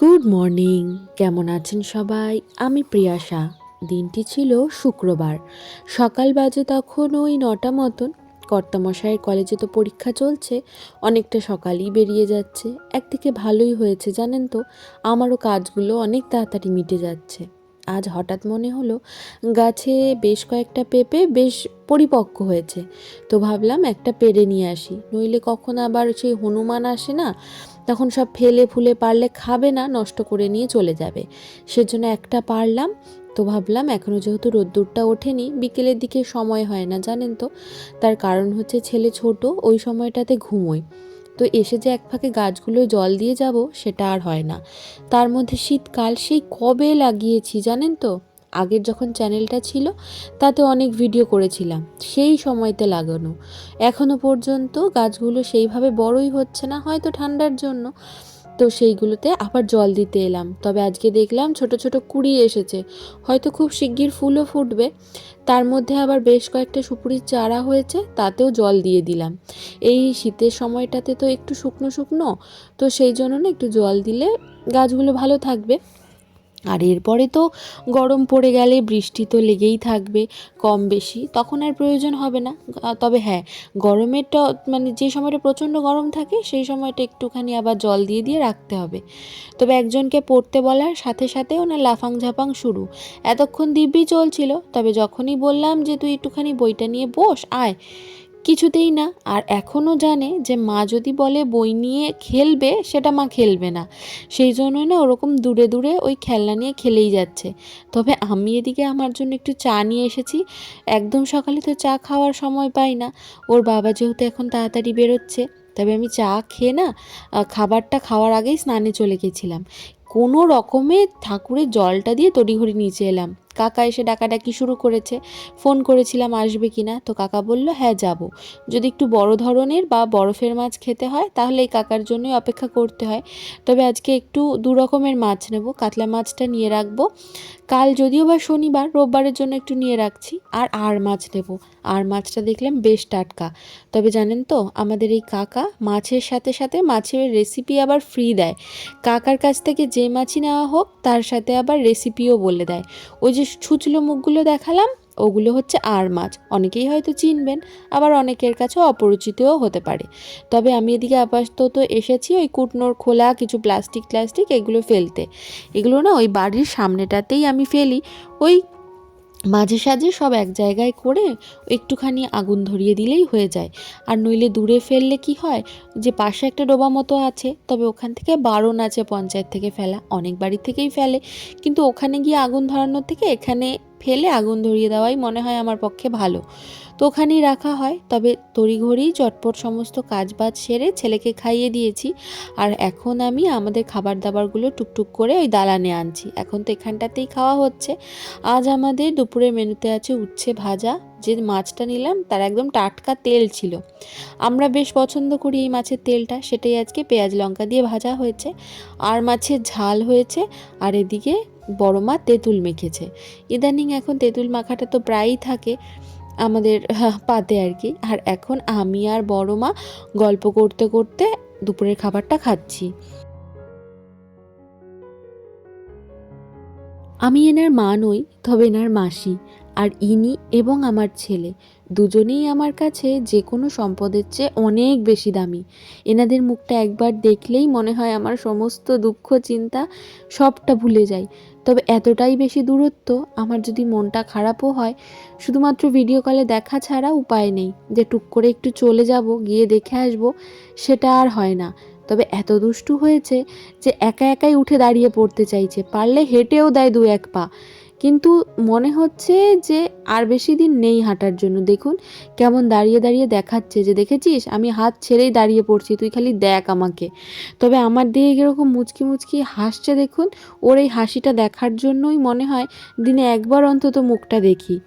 Good morning কেমন আছেন সবাই? আমি প্রিয়াশা। দিনটি ছিল শুক্রবার। সকাল বাজে তখন ওই নটা মতন। কর্তামশাইয়ের কলেজে তো পরীক্ষা চলছে। অনেকটা সকালই বেরিয়ে যাচ্ছে। একদিকে ভালোই হয়েছে, জানেন তো? আমারও কাজগুলো অনেক তাড়াতাড়ি মিটে যাচ্ছে। আজ হঠাৎ মনে হলো, গাছে বেশ কয়েকটা পেঁপে বেশ পরিপক্ক হয়েছে। তো ভাবলাম একটা পেরে নিয়ে আসি। নইলে কখন আবার সেই হনুমান আসে না? তখন সব ফেলে ফুলে পারলে খাবে না, নষ্ট করে নিয়ে চলে যাবে। সেজন্য একটা পারলাম, তো ভাবলাম এখনও যেহেতু রোদ্দুরটা ওঠেনি, বিকেলের দিকে সময় হয় না, জানেন তো? তার কারণ হচ্ছে ছেলে ছোট, ওই সময়টাতে ঘুমোয় তো এসে যে এক ফাঁকে গাছগুলো জল দিয়ে যাব, সেটা আর হয় না। তার মধ্যে শীতকাল, সেই কবে লাগিয়েছি, জানেন তো? আগের যখন চ্যানেলটা ছিল, তাতে অনেক ভিডিও করেছিলাম। সেই সময়তে লাগানো। এখনও পর্যন্ত গাছগুলো সেইভাবে বড়ই হচ্ছে না, হয়তো ঠান্ডার জন্য। তো সেইগুলোতে আবার জল দিতে এলাম। তবে আজকে দেখলাম ছোট ছোট কুড়ি এসেছে। হয়তো খুব শিগগির ফুলও ফুটবে। তার মধ্যে আবার বেশ কয়েকটা সুপুরির চারা হয়েছে, তাতেও জল দিয়ে দিলাম। এই শীতের সময়টাতে তো একটু শুকনো শুকনো, তো সেই জন্য না একটু জল দিলে গাছগুলো ভালো থাকবে। আর এরপরে তো গরম পড়ে গেলে বৃষ্টি তো লেগেই থাকবে, কম বেশি, তখন আর প্রয়োজন হবে না। তবে হ্যাঁ গরমেরটা মানে যে সময়টা প্রচণ্ড গরম থাকে, সেই সময়টা একটুখানি আবার জল দিয়ে দিয়ে রাখতে হবে। তবে একজনকে পড়তে বলার সাথে সাথে ওনার লাফাং ঝাপাং শুরু। এতক্ষণ দিব্যি চলছিল, তবে যখনই বললাম যে, তুই একটুখানি বইটা নিয়ে বস, আয়। কিছুতেই না। আর এখনও জানে যে মা যদি বলে বই নিয়ে খেলবে, সেটা মা খেলবে না। সেই জন্যই না ওরকম দূরে দূরে ওই খেলনা নিয়ে খেলেই যাচ্ছে। তবে আমি এদিকে আমার জন্য একটু চা নিয়ে এসেছি। একদম সকালে তো চা খাওয়ার সময় পাই না। ওর বাবা যেহেতু এখন তাড়াতাড়ি বেরোচ্ছে, তবে আমি চা খেয়ে না খাবারটা খাওয়ার আগেই স্নানে চলে গেছিলাম। কোনো রকমে ঠাকুরের জলটা দিয়ে তড়িঘড়ি নিচে এলাম। কাকা এসে ডাকাডাকি শুরু করেছে। ফোন করেছিলাম, আসবে কি না? তো কাকা বলল হ্যাঁ যাব। যদি একটু বড় ধরনের বা বরফের মাছ খেতে হয়, তাহলে এই কাকার জন্যই অপেক্ষা করতে হয়। তবে আজকে একটু দু রকমের মাছ নেব, কাতলা মাছটা নিয়ে রাখব। কাল যদিও বা শনিবার, রোববারের জন্য একটু নিয়ে রাখছি। আর আর মাছ নেব। আর মাছটা দেখলাম বেশ টাটকা। তবে জানেন তো, আমাদের এই কাকা মাছের সাথে সাথে মাছের রেসিপি আবার ফ্রি দেয়। কাকার কাছ থেকে যে মাছই নেওয়া হোক, তার সাথে আবার রেসিপিও বলে দেয়। ওই যে ছুচলো মুখগুলো দেখালাম। ওগুলো হচ্ছে আর মাছ। অনেকেই হয়তো চিনবেন, আবার অনেকের কাছে অপরিচিতও হতে পারে। তবে আমি এদিকে আপাতত এসেছি ওই কুটনোর খোলা কিছু প্লাস্টিক প্লাস্টিক এগুলো ফেলতে। এগুলো না ওই বাড়ির সামনেটাতেই আমি ফেলি। ওই মাঝে সাঝে সব এক জায়গায় করে একটুখানি আগুন ধরিয়ে দিলেই হয়ে যায়। আর নইলে দূরে ফেললে কি হয়? যে পাশে একটা ডোবা মতো আছে, তবে ওখান থেকে বারণ আছে পঞ্চায়েত থেকে ফেলা, অনেক বাড়ি থেকেই ফেলে। কিন্তু ওখানে গিয়ে আগুন ধরানোর থেকে এখানে ফেলে আগুন ধরিয়ে দেওয়াই মনে হয় আমার পক্ষে ভালো। তো ওখানেই রাখা হয়, তবে তড়িঘড়ি চটপট সমস্ত কাজবাজ সেরে ছেলেকে খাইয়ে দিয়েছি। আর এখন আমি আমাদের খাবার দাবারগুলো টুকটুক করে ওই দালানে আনছি। এখন তো এখানটাতেই খাওয়া হচ্ছে। আজ আমাদের দুপুরের মেনুতে আছে উচ্ছে ভাজা। যে মাছটা নিলাম তার একদম টাটকা তেল ছিল। আমরা বেশ পছন্দ করি এই মাছের তেলটা। সেটাই আজকে পেঁয়াজ লঙ্কা দিয়ে ভাজা হয়েছে। আর মাছের ঝাল হয়েছে। আর এদিকে বড় মা তেঁতুল মেখেছে। ইদানিং এখন তেঁতুল মাখাটা তো প্রায়ই থাকে আমাদের পাতে আর কি। আর এখন আমি আর বড় মা গল্প করতে করতে দুপুরের খাবারটা খাচ্ছি। আমি এনার মা নই, তবে এনার মাসি, আর ইনি এবং আমার ছেলে। দুজনেই আমার কাছে যে কোনো সম্পদের চেয়ে অনেক বেশি দামি। এনাদের মুখটা একবার দেখলেই মনে হয় আমার সমস্ত দুঃখ, চিন্তা সবটা ভুলে যাই। তবে এতটাই বেশি দূরত্ব আমার যদি মনটা খারাপও হয়, শুধুমাত্র ভিডিও কলে দেখা ছাড়া উপায় নেই যে টুক করে একটু চলে যাব, গিয়ে দেখে আসব, সেটা আর হয় না। তবে এত দুষ্টু হয়েছে যে একা একাই উঠে দাঁড়িয়ে পড়তে চাইছে, পারলে হেঁটেও দেয় দু এক পা। কিন্তু মনে হচ্ছে যে আর বেশি দিন নেই হাঁটার জন্য। দেখুন, কেমন দাঁড়িয়ে দাঁড়িয়ে দেখাচ্ছে যে, দেখেছিস? আমি হাত ছেড়েই দাঁড়িয়ে পড়ছি, তুই খালি দেখ আমাকে। তবে আমার দিকে এরকম মুচকি মুচকি হাসছে, দেখুন, ওর এই হাসিটা দেখার জন্যই মনে হয় দিনে একবার অন্তত মুখটা দেখি।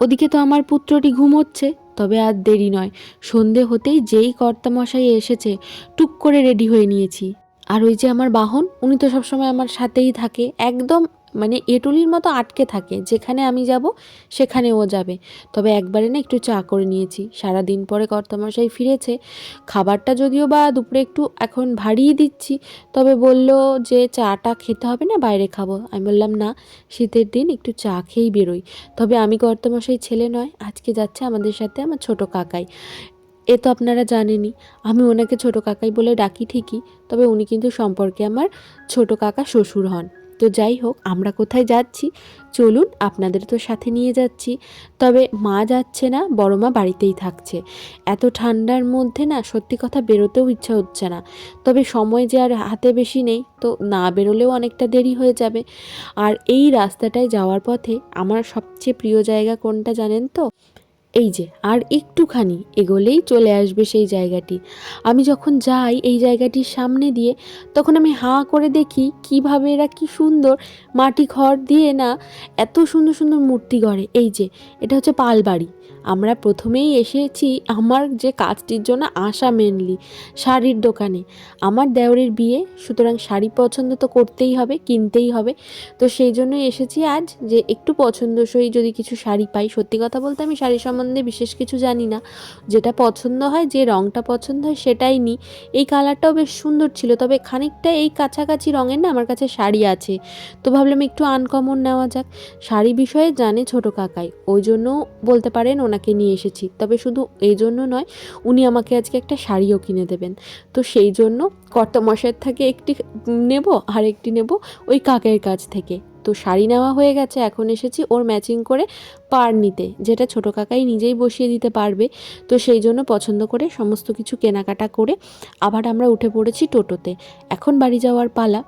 ওদিকে তো আমার পুত্রটি ঘুমোচ্ছে, তবে আর দেরি নয়। সন্ধে হতেই যেই কর্তামশাই এসেছে, টুক করে রেডি হয়ে নিয়েছি। আর ওই যে আমার বাহন, উনি তো সবসময় আমার সাথেই থাকে, একদম মানে এটুলির মতো আটকে থাকে, যেখানে আমি যাব সেখানে ও যাবে। তবে একবারে না একটু চা করে নিয়েছি। সারা দিন পরে কর্তামশাই ফিরেছে। খাবারটা যদিও বা দুপুরে একটু এখন ভারী দিচ্ছি, তবে বলল যে চাটা খেতে হবে না, বাইরে খাব। আমি বললাম, না, শীতের দিন একটু চা খেয়েই বেরোই। তবে আমি কর্তামশাই ছেলে নয়, আজকে যাচ্ছে আমাদের সাথে আমার ছোট কাকাই। এ তো আপনারা জানেনই, আমি ওনাকে ছোট কাকাই বলে ডাকি ঠিকই, তবে উনি কিন্তু সম্পর্কে আমার ছোট কাকা শ্বশুর হন। তো যাই হোক, আমরা কোথায় যাচ্ছি? চলুন, আপনাদের তো সাথে নিয়ে যাচ্ছি। তবে মা যাচ্ছে না, বড় মা বাড়িতেই থাকছে। এত ঠান্ডার মধ্যে না, সত্যি কথা বেরোতেও ইচ্ছা হচ্ছে না। তবে সময় যে আর হাতে বেশি নেই, তো না বেরোলেও অনেকটা দেরি হয়ে যাবে। আর এই রাস্তাটায় যাওয়ার পথে আমার সবচেয়ে প্রিয় জায়গা কোনটা জানেন তো? এই যে, আর একটুখানি এগোলেই চলে আসবে সেই জায়গাটি। আমি যখন যাই এই জায়গাটির সামনে দিয়ে, তখন আমি হাঁ করে দেখি কীভাবে এরা কি সুন্দর মাটি ঘর দিয়ে না এত সুন্দর সুন্দর মূর্তি গড়ে। এই যে, এটা হচ্ছে পালবাড়ি। আমরা প্রথমেই এসেছি আমার যে কাজটির জন্য আসা মেনলি শাড়ির দোকানে। আমার দেওরের বিয়ে, সুতরাং শাড়ি পছন্দ তো করতেই হবে, কিনতেই হবে। তো সেই জন্যই এসেছি আজ যে একটু পছন্দসই যদি কিছু শাড়ি পাই। সত্যি কথা বলতে আমি শাড়ি সম্বন্ধে বিশেষ কিছু জানি না। যেটা পছন্দ হয়, যে রঙটা পছন্দ হয় সেটাই নিই। এই কালারটাও বেশ সুন্দর ছিল, তবে খানিকটা এই কাছাকাছি রঙের না আমার কাছে শাড়ি আছে। তো ভাবলাম একটু আনকমন নেওয়া যাক। শাড়ি বিষয়ে জানে ছোট কাকাই, ওই জন্য বলতে পারেন ওনাকে নিয়ে এসেছি। তবে শুধু এই জন্য নয়, উনি আমাকে আজকে একটা শাড়িও কিনে দেবেন। তো সেই জন্য কর্তামশাইয়ের থেকে একটি নেব আর একটি নেব ওই কাকের কাছ থেকে। তো শাড়ি নেওয়া হয়ে গেছে, এখন এসেছি ওর ম্যাচিং করে পার নিতে, যেটা ছোটো কাকাই নিজেই বসিয়ে দিতে পারবে। তো সেই জন্য পছন্দ করে সমস্ত কিছু কেনাকাটা করে আবার আমরা উঠে পড়েছি টোটোতে। এখন বাড়ি যাওয়ার পালা।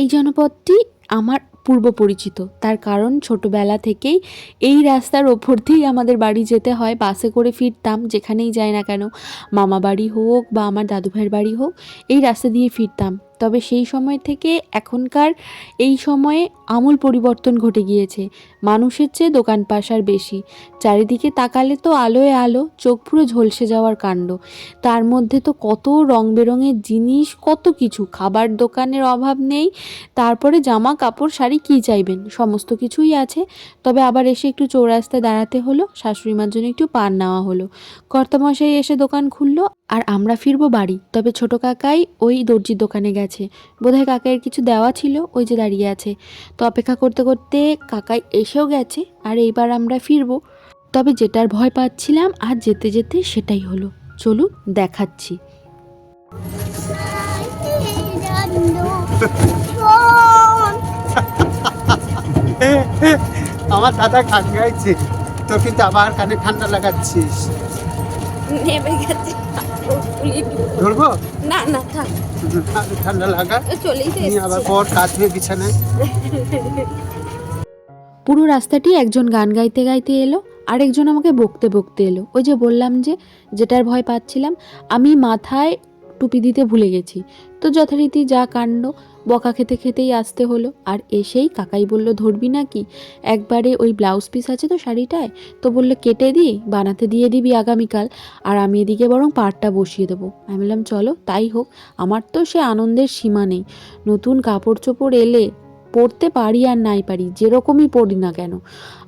এই জনপদটি আমার পূর্ব পরিচিত। তার কারণ ছোটবেলা থেকেই এই রাস্তার ওপর দিয়েই আমাদের বাড়ি যেতে হয়। বাসে করে ফিরতাম, যেখানেই যাই না কেন, মামা বাড়ি হোক বা আমার দাদু ভাইয়ের বাড়ি হোক, এই রাস্তা দিয়ে ফিরতাম। তবে সেই সময় থেকে এখনকার এই সময়ে আমূল পরিবর্তন ঘটে গিয়েছে। মানুষের চেয়ে দোকান পাশার বেশি। চারিদিকে তাকালে তো আলোয় আলো, চোখ পুরো ঝলসে যাওয়ার কাণ্ড। তার মধ্যে তো কত রং বেরঙের জিনিস, কত কিছু। খাবার দোকানের অভাব নেই, তারপরে জামা, কাপড়, শাড়ি, কী চাইবেন? সমস্ত কিছুই আছে। তবে আবার এসে একটু চৌরাস্তায় দাঁড়াতে হলো শাশুড়ি মার জন্য একটু পান নেওয়া হলো। কর্তামশাই এসে দোকান খুললো, আর আমরা ফিরবো বাড়ি। তবে ছোট কাকাই ওই দর্জির দোকানে গেছে। বোধহয় কাকাইয়ের কিছু দেওয়া ছিল, ওই যে দাঁড়িয়ে আছে। তো অপেক্ষা করতে করতে কাকাই এসেও গেছে আর এইবার আমরা ফিরবো। তবে যেটার ভয় পাচ্ছিলাম আর যেতে যেতে সেটাই হলো। চলুন দেখাচ্ছি। আমার দাদা গান গাইছে তো কিন্তু আবার কানে ঠান্ডা লাগাচ্ছিস। নেমে গেছে। ধরবো? না না থাক। ঠান্ডা লাগা। চলেই আবার পর কাজ হয়ে বিছানায়। পুরো রাস্তাটি একজন গান গাইতে গাইতে এলো, আরেকজন আমাকে বকতে বকতে এলো। ওই যে বললাম যে, যেটার ভয় পাচ্ছিলাম, আমি মাথায় টুপি দিতে ভুলে গেছি। তো যথারীতি যা কাণ্ড বকা খেতে খেতেই আসতে হলো। আর এসেই কাকাই বলল, ধরবি নাকি? একবারে ওই ব্লাউজ পিস আছে তো শাড়িটায়, তো বলল, কেটে দিই বানাতে দিয়ে দিবি আগামীকাল। আর আমি এদিকে বরং পাড়টা বসিয়ে দেবো। আমি বললাম, চলো, তাই হোক, আমার তো সে আনন্দের সীমা নেই। নতুন কাপড় চোপড় এলে পড়তে পারি আর নাই পারি, যেরকমই পড়ি না কেন।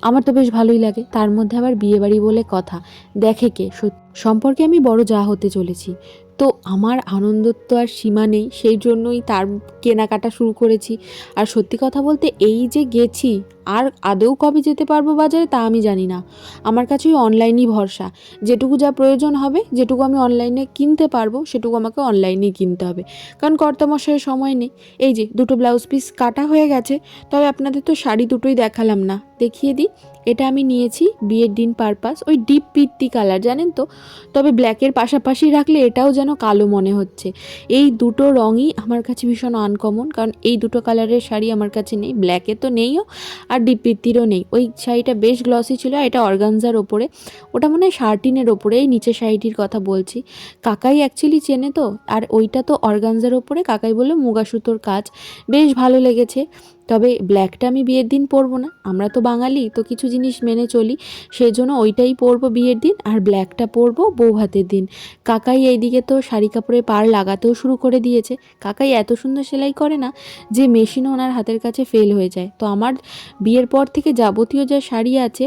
আমার তো বেশ ভালোই লাগে। তার মধ্যে আবার বিয়েবাড়ি বলে কথা। দেখে কে? সম্পর্কে আমি বড় যা হতে চলেছি। তো আমার আনন্দ তো আর সীমা নেই, সেই জন্যই তার কেনাকাটা শুরু করেছি। আর সত্যি কথা বলতে এই যে গেছি, আর আদৌ কবে যেতে পারব বাজারে তা আমি জানি না। আমার কাছে ওই অনলাইনই ভরসা। যেটুকু যা প্রয়োজন হবে, যেটুকু আমি অনলাইনে কিনতে পারব, সেটুকু আমাকে অনলাইনেই কিনতে হবে। কারণ কর্তামশাইয়ের সময় নেই। এই যে দুটো ব্লাউজ পিস কাটা হয়ে গেছে, তবে আপনাদের তো শাড়ি দুটোই দেখালাম না। দেখিয়ে দিই। এটা আমি নিয়েছি, বিয়ের দিন পারপাস, ওই ডিপ পিত্তি কালার জানেন তো? তবে ব্ল্যাকের পাশাপাশি রাখলে এটাও যেন কালো মনে হচ্ছে। এই দুটো রঙই আমার কাছে ভীষণ আনকমন কারণ এই দুটো কালারের শাড়ি আমার কাছে নেই। ব্ল্যাকে তো নেইও, আর ডিপিত্তিরও নেই। ওই শাড়িটা বেশ গ্লসি ছিল, আর এটা অর্গানজার ওপরে। ওটা মনে শার্টিনের ওপরে, এই নিচের শাড়িটির কথা বলছি। কাকাই অ্যাকচুয়ালি চেনে তো, আর ওইটা তো অর্গানজার ওপরে। কাকাই বলল, মুগা সুতোর কাজ। বেশ ভালো লেগেছে। তবে ব্ল্যাকটা আমি বিয়ের দিন পরবো না। আমরা তো বাঙালি, তো কিছু জিনিস মেনে চলি। সেই জন্য ওইটাই পরবো বিয়ের দিন, আর ব্ল্যাকটা পরবো বউ ভাতের দিন। কাকাই এইদিকে তো শাড়ি কাপড়ে পার লাগাতেও শুরু করে দিয়েছে। কাকাই এত সুন্দর সেলাই করে না যে মেশিনও ওনার হাতের কাছে ফেল হয়ে যায়। তো আমার বিয়ের পর থেকে যাবতীয় যা শাড়ি আছে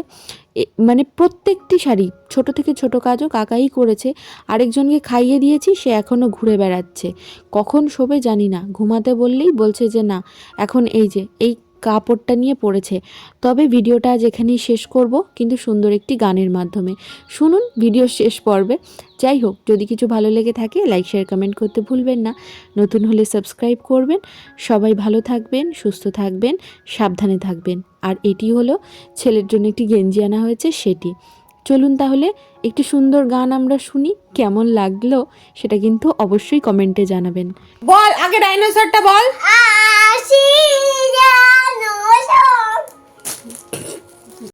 মানে প্রত্যেকটি শাড়ি, ছোট থেকে ছোট কাজও কাকাই করেছে। আরেকজনকে খাইয়ে দিয়েছি, সে এখনও ঘুরে বেড়াচ্ছে। কখন শোবে জানি না, ঘুমাতে বললেই বলছে যে, না, এখন এই যে, এই কাপড়টা নিয়ে পড়েছে। তবে ভিডিওটা আজ এখানেই শেষ করব, কিন্তু সুন্দর একটি গানের মাধ্যমে। শুনুন ভিডিও শেষ পর্বে। যাই হোক, যদি কিছু ভালো লেগে থাকে লাইক শেয়ার কমেন্ট করতে ভুলবেন না। নতুন হলে সাবস্ক্রাইব করবেন। সবাই ভালো থাকবেন, সুস্থ থাকবেন, সাবধানে থাকবেন। আর এটি হলো ছেলের জন্য একটি গেঞ্জি আনা হয়েছে, সেটি। চলুন তাহলে একটি সুন্দর গান আমরা শুনি, কেমন লাগল সেটা কিন্তু অবশ্যই কমেন্টে জানাবেন। বল, আগে ডাইনোসরটা বল।